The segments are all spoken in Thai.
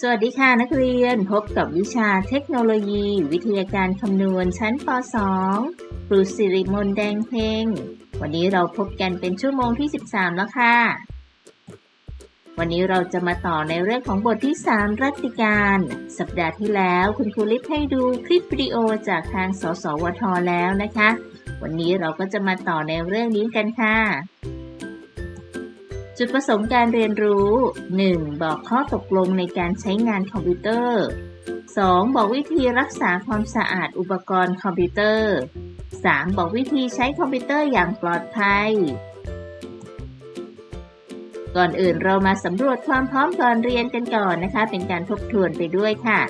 สวัสดีค่ะนักเรียนพบกับวิชาเทคโนโลยี วิทยาการคำนวณชั้นป .2 ครูสิริมนแดงเพ็งวันนี้เราพบกันเป็นชั่วโมงที่ 13 แล้วค่ะ วันนี้เราจะมาต่อในเรื่องของบทที่ 3 รัติการ สัปดาห์ที่แล้วคุณครูลิฟให้ดูคลิปวิดีโอจากทางสสวทแล้วนะคะ วันนี้เราก็จะมาต่อในเรื่องนี้กันค่ะ จุดประสงค์การเรียนรู้ 1. บอกข้อตกลงในการใช้งานคอมพิวเตอร์ 2. บอกวิธีรักษาความสะอาดอุปกรณ์คอมพิวเตอร์ 3. บอกวิธีใช้คอมพิวเตอร์อย่างปลอดภัย ก่อนอื่นเรามาสำรวจความพร้อมก่อนเรียนกันก่อนนะคะ เป็นการทบทวนไปด้วยค่ะ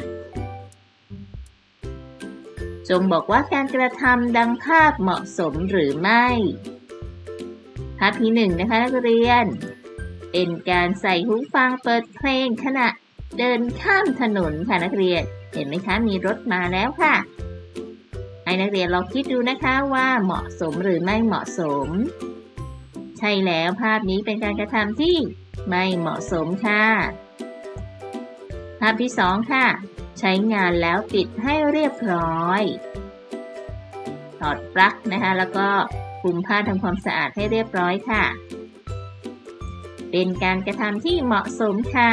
จงบอกว่าการกระทำดังภาพเหมาะสมหรือไม่ภาพที่หนึ่งนะคะนักเรียน เป็นการใส่หูฟังเปิดเพลงขณะเดินข้ามถนนค่ะนักเรียน เห็นไหมคะมีรถมาแล้วค่ะ ให้นักเรียนลองคิดดูนะคะว่าเหมาะสมหรือไม่เหมาะสม ใช่แล้วภาพนี้เป็นการกระทำที่ไม่เหมาะสมค่ะ ภาพที่สองค่ะ ใช้งานแล้วปิดให้เรียบร้อยถอดปลั๊กนะคะ แล้วก็คลุมผ้าทำความสะอาดให้เรียบร้อยค่ะ เป็นการกระทำที่เหมาะสมค่ะ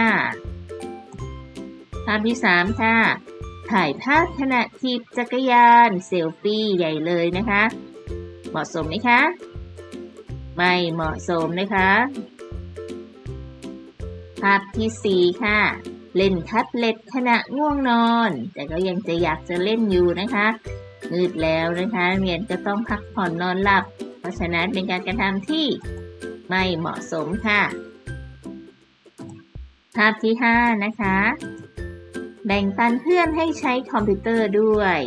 ภาพที่ 3 ค่ะ ถ่ายภาพขณะขี่จักรยานเซลฟี่ใหญ่เลยนะคะ เหมาะสมไหมคะ ไม่เหมาะสมนะคะ ภาพที่ 4 ค่ะ เล่นแท็บเล็ตขณะง่วงนอน แต่ก็ยังจะอยากจะเล่นอยู่นะคะมืดแล้วนะคะเรียนก็ต้องพักผ่อนนอนหลับ เพราะฉะนั้นเป็นการกระทำที่ ไม่เหมาะสมค่ะ ภาพที่ 5 นะคะ แบ่งปันเพื่อนให้ใช้คอมพิวเตอร์ด้วย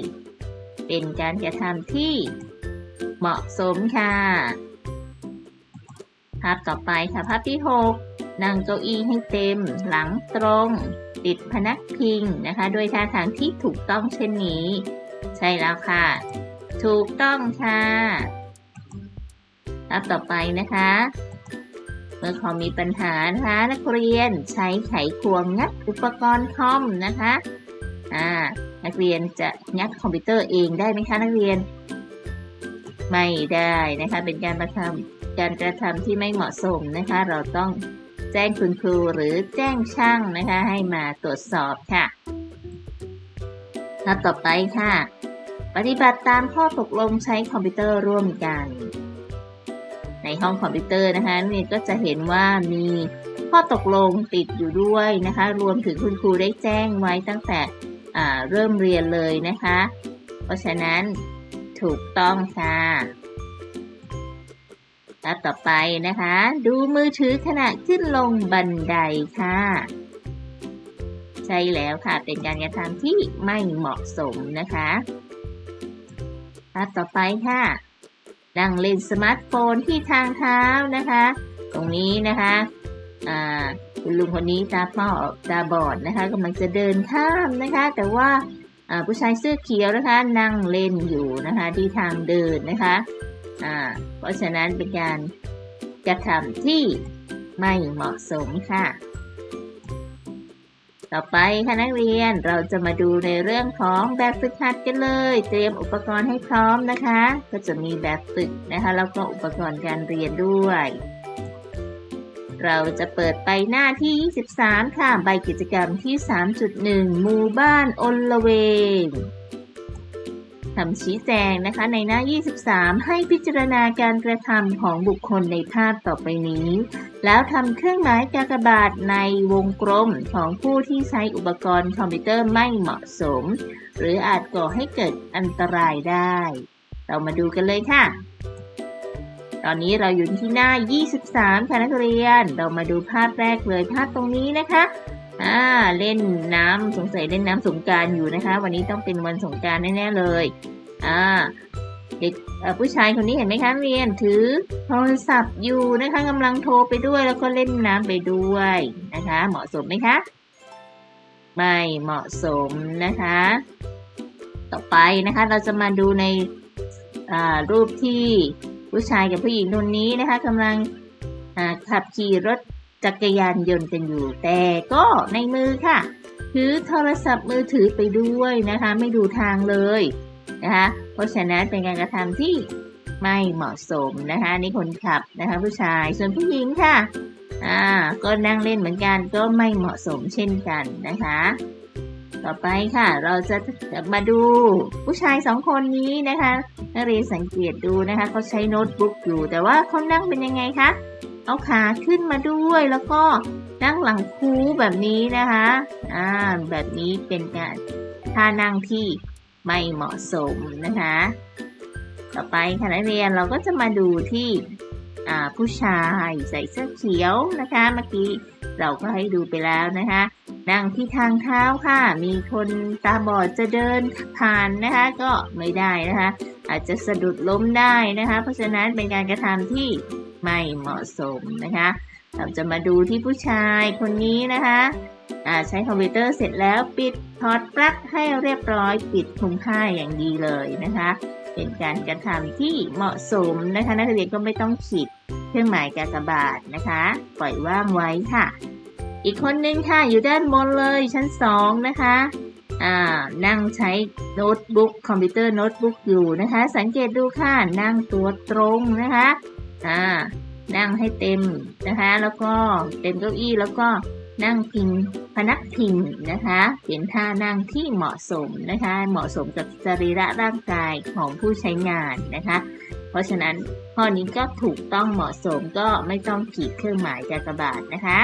เป็นการกระทำที่เหมาะสมค่ะ ภาพต่อไปค่ะภาพที่ 6 นั่งเก้าอี้ให้เต็ม หลังตรง ติดพนักพิงนะคะโดยท่าทางที่ถูกต้องเช่นนี้ ใช่แล้วค่ะ ถูกต้องค่ะ ภาพต่อไปนะคะเมื่อคอมมีปัญหานะคะนักเรียนใช้ไขควงงัดอุปกรณ์คอมนะคะอ่านักเรียนจะงัดคอมพิวเตอร์เองได้ไหมคะนักเรียน ไม่ได้นะคะเป็นการกระทำการกระทำที่ไม่เหมาะสมนะคะ เราต้องแจ้งคุณครูหรือแจ้งช่างนะคะให้มาตรวจสอบค่ะภาพต่อไปค่ะ ปฏิบัติตามข้อตกลงใช้คอมพิวเตอร์ร่วมกัน ในห้องคอมพิวเตอร์นะคะนี่ก็จะเห็นว่ามีข้อตกลงติดอยู่ด้วยนะคะ รวมถึงคุณครูได้แจ้งไว้ตั้งแต่เริ่มเรียนเลยนะคะ เพราะฉะนั้นถูกต้องค่ะแล้วต่อไปนะคะ ดูมือถือขณะขึ้นลงบันไดค่ะ ใช่แล้วค่ะ เป็นการกระทำที่ไม่เหมาะสมนะคะภาพต่อไปค่ะ นั่งเล่นสมาร์ทโฟนที่ทางเท้านะคะ ตรงนี้นะคะคุณลุงคนนี้ตาเป้าตาบอดนะคะกำลังจะเดินข้ามนะคะ แต่ว่าผู้ชายเสื้อเขียวนะคะนั่งเล่นอยู่นะคะที่ทางเดินนะคะเพราะฉะนั้นเป็นการกระทำที่ไม่เหมาะสมค่ะ ต่อไปค่ะนักเรียนเราจะมาดูในเรื่องของแบบฝึกหัดกันเลย เตรียมอุปกรณ์ให้พร้อมนะคะ ก็จะมีแบบฝึกนะคะแล้วก็อุปกรณ์การเรียนด้วย เราจะเปิดไปหน้าที่ 23 ค่ะ ใบกิจกรรมที่ 3.1 หมู่บ้านอนละเวง คำชี้แจงนะคะในหน้า 23 ให้พิจารณาการกระทำของบุคคลในภาพต่อไปนี้ แล้วทำเครื่องหมายกากบาทในวงกลมของผู้ที่ใช้อุปกรณ์คอมพิวเตอร์ไม่เหมาะสม หรืออาจก่อให้เกิดอันตรายได้ เรามาดูกันเลยค่ะ ตอนนี้เราอยู่ที่หน้า 23 ค่ะนักเรียน เรามาดูภาพแรกเลยภาพตรงนี้นะคะ อ่าเล่นน้ำสงสัยเล่นน้ำสงการอยู่นะคะ วันนี้ต้องเป็นวันสงการแน่ๆเลยอ่าเด็กผู้ชายคนนี้เห็นไหมคะเรียนถือโทรศัพท์อยู่นะคะกำลังโทรไปด้วยแล้วก็เล่นน้ำไปด้วยนะคะ เหมาะสมไหมคะไม่เหมาะสมนะคะ ต่อไปนะคะเราจะมาดูในรูปที่ผู้ชายกับผู้หญิงคนนี้นะคะกำลังขับขี่รถ จักรยานยนต์กันอยู่ แต่ก็ในมือค่ะ ถือโทรศัพท์มือถือไปด้วยนะคะ ไม่ดูทางเลยนะคะ เพราะฉะนั้นเป็นการกระทำที่ไม่เหมาะสมนะคะนี่คนขับนะคะผู้ชายส่วนผู้หญิงค่ะอ่าก็นั่งเล่นเหมือนกันก็ไม่เหมาะสมเช่นกันนะคะ ต่อไปค่ะเราจะมาดูผู้ชายสองคนนี้นะคะนักเรียนสังเกตดูนะคะเขาใช้โน้ตบุ๊กอยู่ แต่ว่าเขานั่งเป็นยังไงคะ เอาขาขึ้นมาด้วยแล้วก็นั่งหลังคูแบบนี้นะคะ อ่า แบบนี้เป็นการท่านั่งที่ไม่เหมาะสมนะคะ ต่อไปค่ะนักเรียนเราก็จะมาดูที่อ่าผู้ชายใส่เสื้อเขียวนะคะเมื่อกี้เราก็ให้ดูไปแล้วนะคะ นั่งที่ทางเท้าค่ะ มีคนตาบอดจะเดินผ่านนะคะ ก็ไม่ได้นะคะ อาจจะสะดุดล้มได้นะคะ เพราะฉะนั้นเป็นการกระทำที่ ไม่เหมาะสมนะคะ เราจะมาดูที่ผู้ชายคนนี้นะคะใช้คอมพิวเตอร์เสร็จแล้วปิดถอดปลั๊กให้เรียบร้อยปิดคุมผ้าอย่างดีเลยนะคะ เป็นการกระทำที่เหมาะสมนะคะ นักเรียนก็ไม่ต้องขีดเครื่องหมายกากบาทนะคะ ปล่อยว่างไว้ค่ะ อีกคนนึงค่ะอยู่ด้านบนเลยชั้นสองนะคะนั่งใช้โน้ตบุ๊กคอมพิวเตอร์โน้ตบุ๊กอยู่นะคะ สังเกตดูค่ะนั่งตัวตรงนะคะ อ่า นั่งให้เต็มนะคะ แล้วก็เต็มเก้าอี้แล้วก็นั่งพิงพนักพิงนะคะ เปลี่ยนท่านั่งที่เหมาะสมนะคะ เหมาะสมกับสรีระร่างกายของผู้ใช้งานนะคะ เพราะฉะนั้นข้อนี้ก็ถูกต้องเหมาะสมก็ไม่ต้องขีดเครื่องหมายกากบาทนะคะ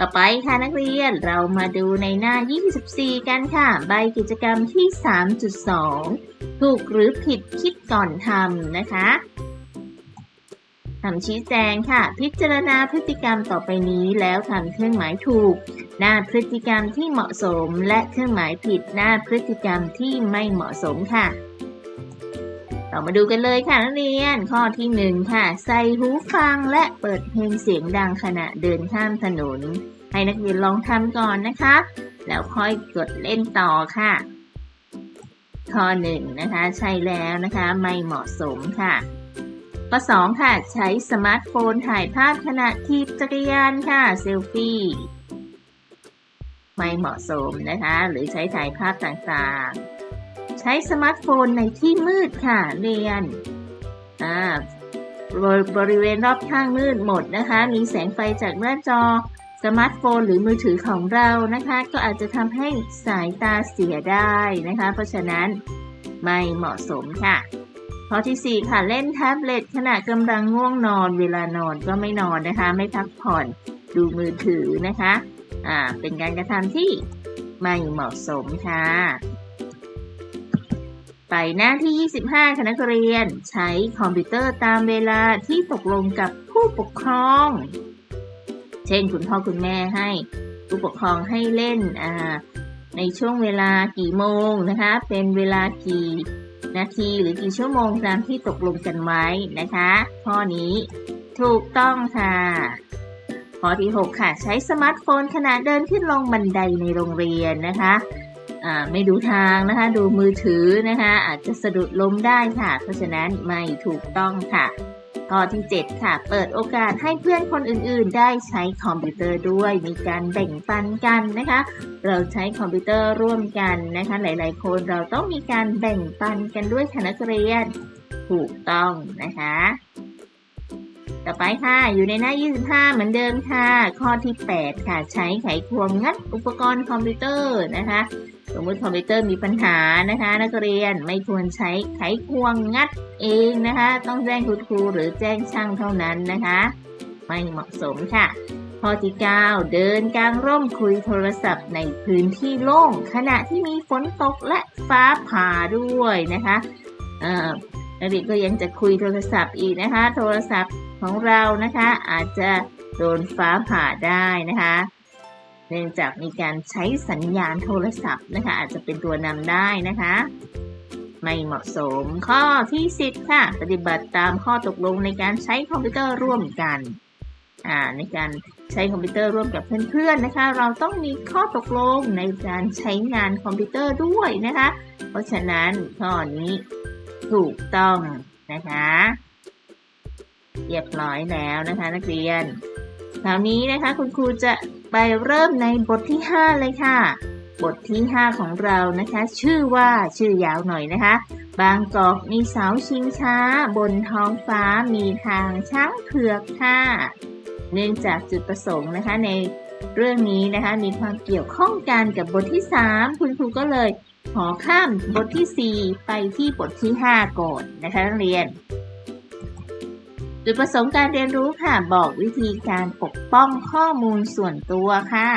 ต่อไปค่ะนักเรียนเรามาดูในหน้า 24 กันค่ะ ใบกิจกรรมที่ 3.2 ถูกหรือผิดคิดก่อนทำนะคะคำชี้แจงค่ะ พิจารณาพฤติกรรมต่อไปนี้แล้วทำเครื่องหมายถูก หน้าพฤติกรรมที่เหมาะสม และเครื่องหมายผิดหน้าพฤติกรรมที่ไม่เหมาะสมค่ะ เรามาดูกันเลยค่ะนักเรียน ข้อที่หนึ่งค่ะ ใส่หูฟังและเปิดเพลงเสียงดังขณะเดินข้ามถนน ให้นักเรียนลองทำก่อนนะคะ แล้วค่อยกดเล่นต่อค่ะ ข้อหนึ่งนะคะ ใช่แล้วนะคะ ไม่เหมาะสมค่ะ ข้อ2ค่ะ ใช้สมาร์ทโฟนถ่ายภาพขณะขี่จักรยานค่ะเซลฟี่ไม่เหมาะสมนะคะ หรือใช้ถ่ายภาพต่างๆ ช้สมาร์ทโฟนในที่มืดค่ะเรียนอ่าบริเวณรอบข้างมืดหมดนะคะ มีแสงไฟจากหน้าจอสมาร์ทโฟนหรือมือถือของเรานะคะ ก็อาจจะทำให้สายตาเสียได้นะคะ เพราะฉะนั้นไม่เหมาะสมค่ะข้อที่ 4 ค่ะ เล่นแท็บเล็ตขณะกำลังง่วงนอน เวลานอนก็ไม่นอนนะคะ ไม่พักผ่อนดูมือถือนะคะ อ่า เป็นการกระทำที่ไม่เหมาะสมค่ะ ไปหน้าที่ 25คณะเรียน ใช้คอมพิวเตอร์ตามเวลาที่ตกลงกับผู้ปกครอง เช่นคุณพ่อคุณแม่ให้ ผู้ปกครองให้เล่นในช่วงเวลากี่โมงนะคะ เป็นเวลากี่นาทีหรือกี่ชั่วโมงตามที่ตกลงกันไว้นะคะ ข้อนี้ถูกต้องค่ะ ข้อที่ 6 ค่ะ ใช้สมาร์ทโฟนขณะเดินขึ้นลงบันไดในโรงเรียนนะคะ ไม่ดูทางนะคะ ดูมือถือนะคะ อาจจะสะดุดล้มได้ค่ะ เพราะฉะนั้นไม่ถูกต้องค่ะ ข้อที่ 7 ค่ะ เปิดโอกาสให้เพื่อนคนอื่นๆ ได้ใช้คอมพิวเตอร์ด้วย มีการแบ่งปันกันนะคะ เราใช้คอมพิวเตอร์ร่วมกันนะคะ หลายๆ คนเราต้องมีการแบ่งปันกันด้วยค่ะนักเรียนถูกต้องนะคะต่อไปค่ะ อยู่ในหน้า 25 เหมือนเดิมค่ะ ข้อที่ 8 ค่ะ ใช้ไขควงงัดอุปกรณ์คอมพิวเตอร์นะคะ สมมติคอมพิวเตอร์มีปัญหานะคะ นักเรียนไม่ควรใช้ไขควงงัดเองนะคะ ต้องแจ้งคุณครูหรือแจ้งช่างเท่านั้นนะคะ ไม่เหมาะสมค่ะ ข้อที่ 9 เดินกลางร่มคุยโทรศัพท์ในพื้นที่โล่ง ขณะที่มีฝนตกและฟ้าผ่าด้วยนะคะเอ่อนักเรียนก็ยังจะคุยโทรศัพท์อีกนะคะ โทรศัพท์ของเรานะคะ อาจจะโดนฟ้าผ่าได้นะคะ เนื่องจากมีการใช้สัญญาณโทรศัพท์นะคะ อาจจะเป็นตัวนำได้นะคะ ไม่เหมาะสมข้อที่ 10 ค่ะ ปฏิบัติตามข้อตกลงในการใช้คอมพิวเตอร์ร่วมกันอ่าในการใช้คอมพิวเตอร์ร่วมกับเพื่อนๆนะคะ เราต้องมีข้อตกลงในการใช้งานคอมพิวเตอร์ด้วยนะคะ เพราะฉะนั้นข้อนี้ถูกต้องนะคะ เรียบร้อยแล้วนะคะนักเรียน คราวนี้นะคะคุณครูจะไปเริ่มในบทที่ 5 เลยค่ะ บทที่ 5 ของเรานะคะ ชื่อว่าชื่อยาวหน่อยนะคะ บางกอกมีเสาชิงช้า บนท้องฟ้ามีทางช้างเผือกค่ะ เนื่องจากจุดประสงค์นะคะในเรื่องนี้นะคะมีความเกี่ยวข้องกันกับบทที่ 3 คุณครูก็เลยขอข้ามบทที่ 4 ไปที่บทที่ 5 ก่อนนะคะนักเรียน จุดประสงค์การเรียนรู้ค่ะ บอกวิธีการปกป้องข้อมูลส่วนตัวค่ะ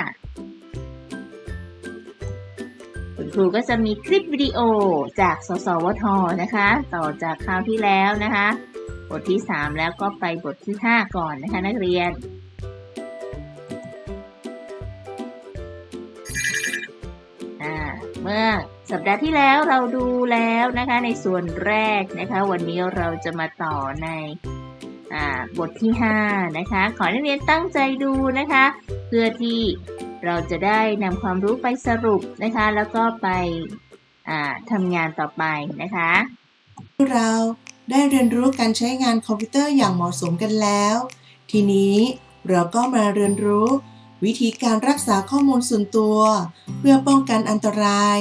คุณครูก็จะมีคลิปวิดีโอจากสสวทนะคะ ต่อจากคราวที่แล้วนะคะ บทที่ 3 แล้วก็ไปบทที่ 5 ก่อนนะคะนักเรียนเมื่อสัปดาห์ที่แล้วเราดูแล้วนะคะในส่วนแรกนะคะ วันนี้เราจะมาต่อใน บทที่ 5 นะคะ ขอให้นักเรียนตั้งใจดูนะคะ เพื่อที่เราจะได้นำความรู้ไปสรุปนะคะ แล้วก็ไปทำงานต่อไปนะคะ เราได้เรียนรู้การใช้งานคอมพิวเตอร์อย่างเหมาะสมกันแล้ว ทีนี้เราก็มาเรียนรู้ วิธีการรักษาข้อมูลส่วนตัว เพื่อป้องกันอันตราย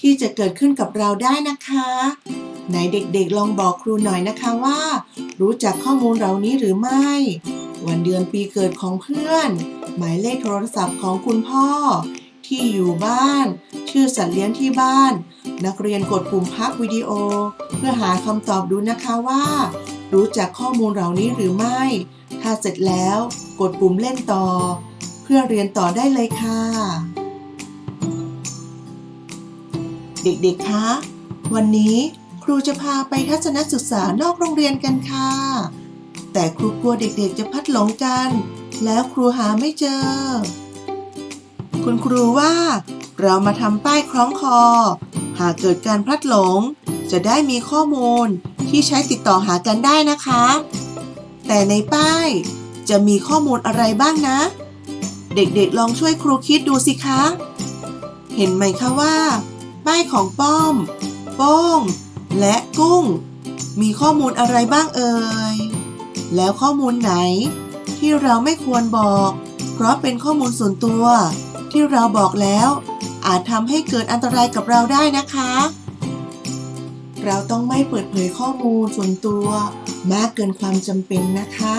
ที่จะเกิดขึ้นกับเราได้นะคะ ไหนเด็กๆลองบอกครูหน่อยนะคะว่า รู้จักข้อมูลเหล่านี้หรือไม่ วันเดือนปีเกิดของเพื่อน หมายเลขโทรศัพท์ของคุณพ่อ ที่อยู่บ้าน ชื่อสัตว์เลี้ยงที่บ้าน นักเรียนกดปุ่มพักวิดีโอ เพื่อหาคำตอบดูนะคะว่า รู้จักข้อมูลเหล่านี้หรือไม่ ถ้าเสร็จแล้วกดปุ่มเล่นต่อ เพื่อเรียนต่อได้เลยค่ะ เด็กๆคะวันนี้ ครูจะพาไปทัศนศึกษานอกโรงเรียนกันค่ะ แต่ครูกลัวเด็กๆจะพัดหลงกัน แล้วครูหาไม่เจอ คุณครูว่า เรามาทำป้ายคล้องคอ หากเกิดการพลัดหลง จะได้มีข้อมูลที่ใช้ติดต่อหากันได้นะคะ แต่ในป้ายจะมีข้อมูลอะไรบ้างนะ เด็กๆลองช่วยครูคิดดูสิคะ เห็นไหมคะว่า ป้ายของป้อม โป้ง และกุ้ง มีข้อมูลอะไรบ้างเอ่ย แล้วข้อมูลไหน ที่เราไม่ควรบอก เพราะเป็นข้อมูลส่วนตัว ที่เราบอกแล้ว อาจทำให้เกิดอันตรายกับเราได้นะคะ เราต้องไม่เปิดเผยข้อมูลส่วนตัว มากเกินความจำเป็นนะคะ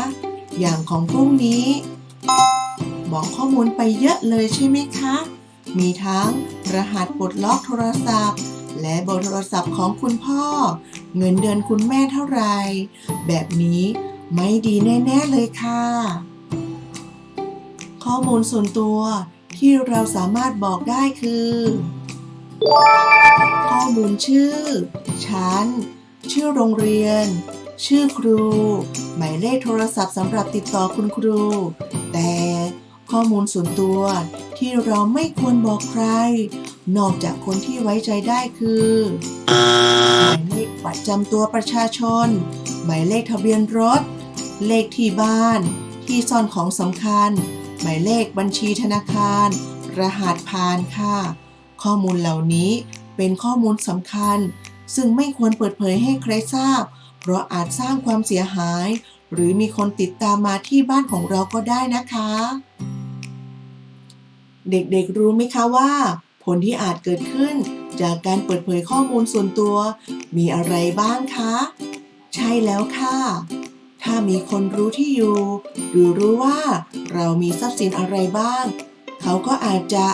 อย่างของพรุ่งนี้ บอกข้อมูลไปเยอะเลยใช่ไหมคะ มีทั้งรหัสปลดล็อกโทรศัพท์ และเบอร์โทรศัพท์ของคุณพ่อ เงินเดือนคุณแม่เท่าไหร่แบบนี้ไม่ดีแน่ ๆ เลยค่ะ ข้อมูลส่วนตัวที่เราสามารถบอกได้คือ ข้อมูลชื่อ ชั้น ชื่อโรงเรียน ชื่อครู หมายเลขโทรศัพท์สำหรับติดต่อคุณครู แต่ข้อมูลส่วนตัว ที่เราไม่ควรบอกใคร นอกจากคนที่ไว้ใจได้คือหมายเลขประจำตัวประชาชน หมายเลขทะเบียนรถ เลขที่บ้าน ที่ซ่อนของสำคัญ หมายเลขบัญชีธนาคาร รหัสผ่านค่ะ ข้อมูลเหล่านี้เป็นข้อมูลสำคัญ ซึ่งไม่ควรเปิดเผยให้ใครทราบ เพราะอาจสร้างความเสียหาย หรือมีคนติดตามมาที่บ้านของเราก็ได้นะคะ เด็กๆรู้ไหมคะว่า ผลที่อาจเกิดขึ้น จากการเปิดเผยข้อมูลส่วนตัว มีอะไรบ้างคะ ใช่แล้วค่ะ ถ้ามีคนรู้ที่อยู่ หรือรู้ว่าเรามีทรัพย์สินอะไรบ้าง เขาก็อาจจะ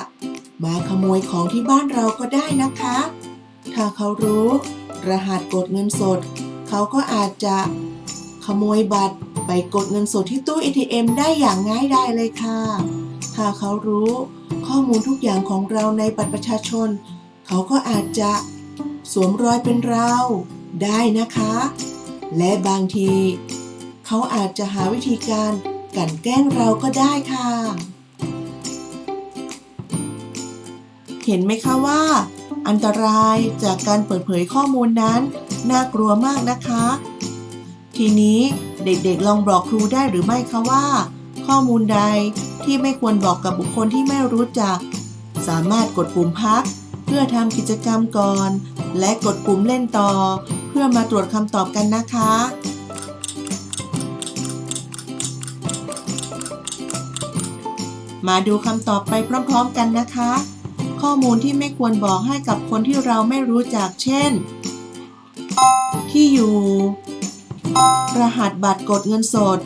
มาขโมยของที่บ้านเราก็ได้นะคะ ถ้าเขารู้ รหัสกดเงินสด เขาก็อาจจะขโมยบัตรไปกดเงินสดที่ตู้ ATM ได้อย่างง่ายได้เลยค่ะ ถ้าเขารู้ข้อมูลทุกอย่างของเราในบัตรประชาชน เขาก็อาจจะสวมรอยเป็นเราได้นะคะ และบางที เขาอาจจะหาวิธีการกลั่นแกล้งเราก็ได้ค่ะ เห็นไหมคะว่า อันตรายจากการเปิดเผยข้อมูลนั้น น่ากลัวมากนะคะ ทีนี้เด็กๆลองบอกครูได้หรือไม่คะว่า ข้อมูลใด ที่ไม่ควรบอกกับบุคคลที่ไม่รู้จัก สามารถกดปุ่มพัก เพื่อทำกิจกรรมก่อน และกดปุ่มเล่นต่อ เพื่อมาตรวจคำตอบกันนะคะมาดูคำตอบไปพร้อมๆกันนะคะ ข้อมูลที่ไม่ควรบอกให้กับคนที่เราไม่รู้จักเช่น ที่อยู่ รหัสบัตรกดเงินสด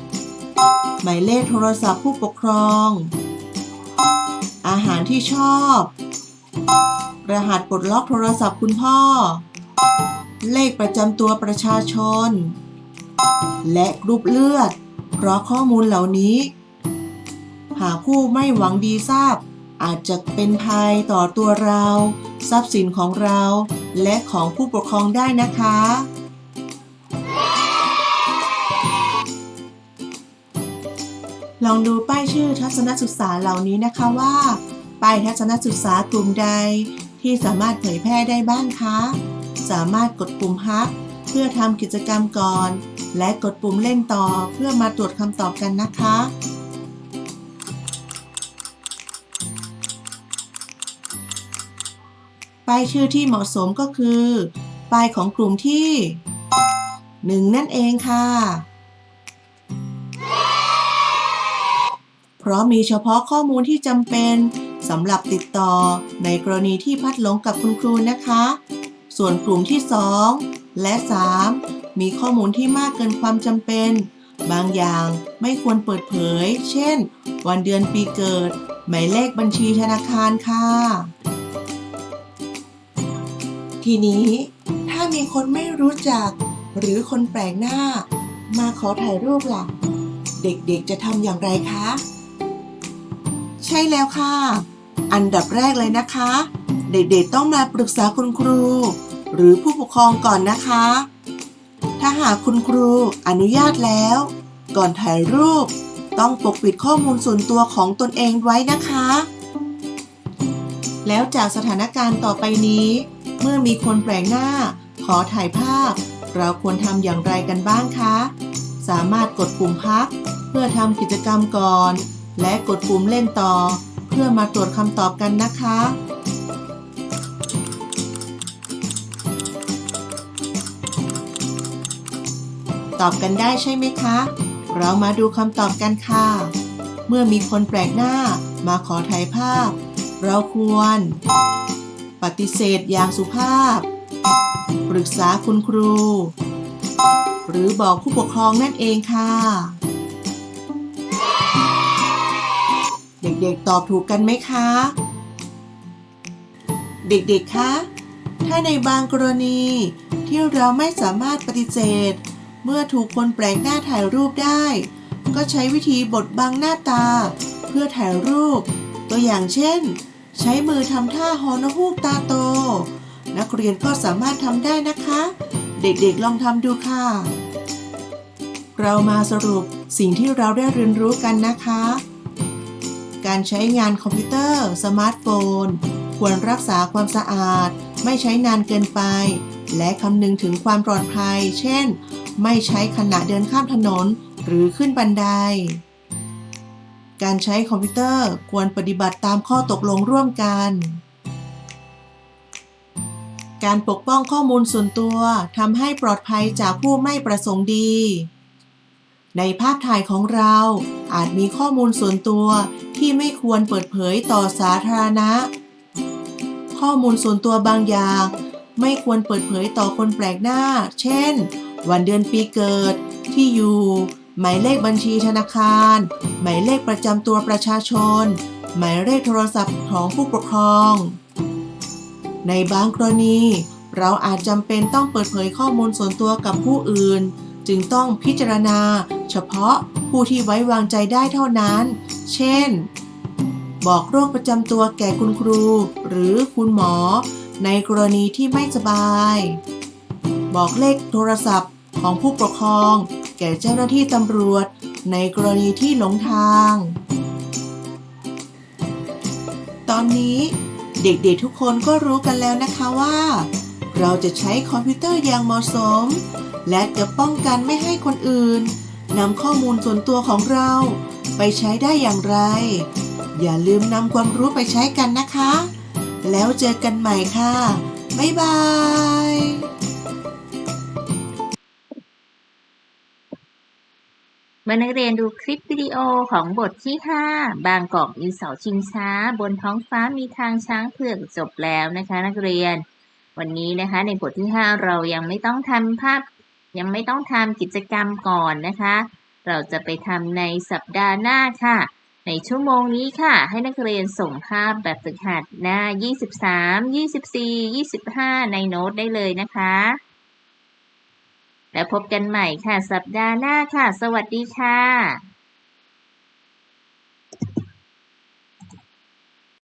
หมายเลขโทรศัพท์ผู้ปกครอง อาหารที่ชอบ รหัสปลดล็อกโทรศัพท์คุณพ่อ เลขประจำตัวประชาชน และกรุ๊ปเลือด เพราะข้อมูลเหล่านี้ หากผู้ไม่หวังดีทราบ อาจจะเป็นภัยต่อตัวเรา ทรัพย์สินของเรา และของผู้ปกครองได้นะคะ ลองดูป้ายชื่อทัศนศึกษาเหล่านี้นะคะว่า ป้ายทัศนศึกษากลุ่มใดที่สามารถเผยแพร่ได้บ้างคะ สามารถกดปุ่มฮักเพื่อทำกิจกรรมก่อน และกดปุ่มเล่นต่อเพื่อมาตรวจคำตอบกันนะคะป้ายชื่อที่เหมาะสมก็คือ ป้ายของกลุ่มที่ 1 นั่นเองค่ะ เพราะมีเฉพาะข้อมูลที่จำเป็นสำหรับติดต่อในกรณีที่พัดหลงกับคุณครูนะคะ ส่วนกลุ่มที่ 2 และ 3 มีข้อมูลที่มากเกินความจำเป็น บางอย่างไม่ควรเปิดเผย เช่น วันเดือนปีเกิด หมายเลขบัญชีธนาคารค่ะ ทีนี้ ถ้ามีคนไม่รู้จัก หรือคนแปลกหน้า มาขอถ่ายรูปล่ะ เด็กๆจะทำอย่างไรคะ ช่แล้วค่ะ อันดับแรกเลยนะคะ เด็กๆต้องมาปรึกษาคุณครู หรือผู้ปกครองก่อนนะคะ ถ้าหากคุณครูอนุญาตแล้ว ก่อนถ่ายรูป ต้องปกปิดข้อมูลส่วนตัวของตนเองไว้นะคะ แล้วจากสถานการณ์ต่อไปนี้ เมื่อมีคนแปลกหน้า ขอถ่ายภาพ เราควรทำอย่างไรกันบ้างคะ สามารถกดปุ่มพัก เพื่อทำกิจกรรมก่อน และกดปุ่มเล่นต่อ เพื่อมาตรวจคำตอบกันนะคะ ตอบกันได้ใช่ไหมคะ เรามาดูคำตอบกันค่ะ เมื่อมีคนแปลกหน้ามาขอถ่ายภาพ เราควร ปฏิเสธอย่างสุภาพ ปรึกษาคุณครู หรือบอกผู้ปกครองนั่นเองค่ะ เด็กๆตอบถูกกันไหมคะ เด็กๆ คะ ถ้าในบางกรณีที่เราไม่สามารถปฏิเสธ เมื่อถูกคนแปลกหน้าถ่ายรูปได้ ก็ใช้วิธีบดบังหน้าตา เพื่อถ่ายรูป ตัวอย่างเช่น ใช้มือทำท่าฮอนฮูกตาโต นักเรียนก็สามารถทำได้นะคะ เด็กๆลองทำดูค่ะ เรามาสรุปสิ่งที่เราได้เรียนรู้กันนะคะ การใช้งานคอมพิวเตอร์ สมาร์ทโฟน ควรรักษาความสะอาด ไม่ใช้นานเกินไป และคำนึงถึงความปลอดภัย เช่น ไม่ใช้ขณะเดินข้ามถนน หรือขึ้นบันได การใช้คอมพิวเตอร์ควรปฏิบัติตามข้อตกลงร่วมกัน การปกป้องข้อมูลส่วนตัวทำให้ปลอดภัยจากผู้ไม่ประสงค์ดีในภาพถ่ายของเราอาจมีข้อมูลส่วนตัว ที่ไม่ควรเปิดเผยต่อสาธารณะ ข้อมูลส่วนตัวบางอย่าง ไม่ควรเปิดเผยต่อคนแปลกหน้า เช่น วันเดือนปีเกิด ที่อยู่ หมายเลขบัญชีธนาคาร หมายเลขประจำตัวประชาชน หมายเลขโทรศัพท์ของผู้ปกครอง ในบางกรณี เราอาจจำเป็นต้องเปิดเผยข้อมูลส่วนตัวกับผู้อื่น จึงต้องพิจารณา เฉพาะผู้ที่ไว้วางใจได้เท่านั้น เช่น บอกโรคประจำตัวแก่คุณครู หรือคุณหมอ ในกรณีที่ไม่สบาย บอกเลขโทรศัพท์ของผู้ปกครอง แก่เจ้าหน้าที่ตำรวจ ในกรณีที่หลงทาง ตอนนี้เด็กๆทุกคนก็รู้กันแล้วนะคะว่า เราจะใช้คอมพิวเตอร์อย่างเหมาะสม และจะป้องกันไม่ให้คนอื่น นำข้อมูลส่วนตัวของเรา ไปใช้ได้อย่างไร อย่าลืมนำความรู้ไปใช้กันนะคะ แล้วเจอกันใหม่ค่ะ บ๊ายบายมื่อนักเรียนดูคลิปวิดีโอของบทที่ 5 บางกอกมีเสาชิงช้า บนท้องฟ้ามีทางช้างเผือกจบแล้วนะคะ นักเรียน วันนี้นะคะในบทที่ 5 เรายังไม่ต้องทำภาพ ยังไม่ต้องทำกิจกรรมก่อนนะคะ เราจะไปทำในสัปดาห์หน้าค่ะ ในชั่วโมงนี้ค่ะ ให้นักเรียนส่งภาพแบบฝึกหัดหน้า 23 24 25 ในโน้ตได้เลยนะคะ แล้วพบกันใหม่ค่ะ สัปดาห์หน้าค่ะ สวัสดีค่ะ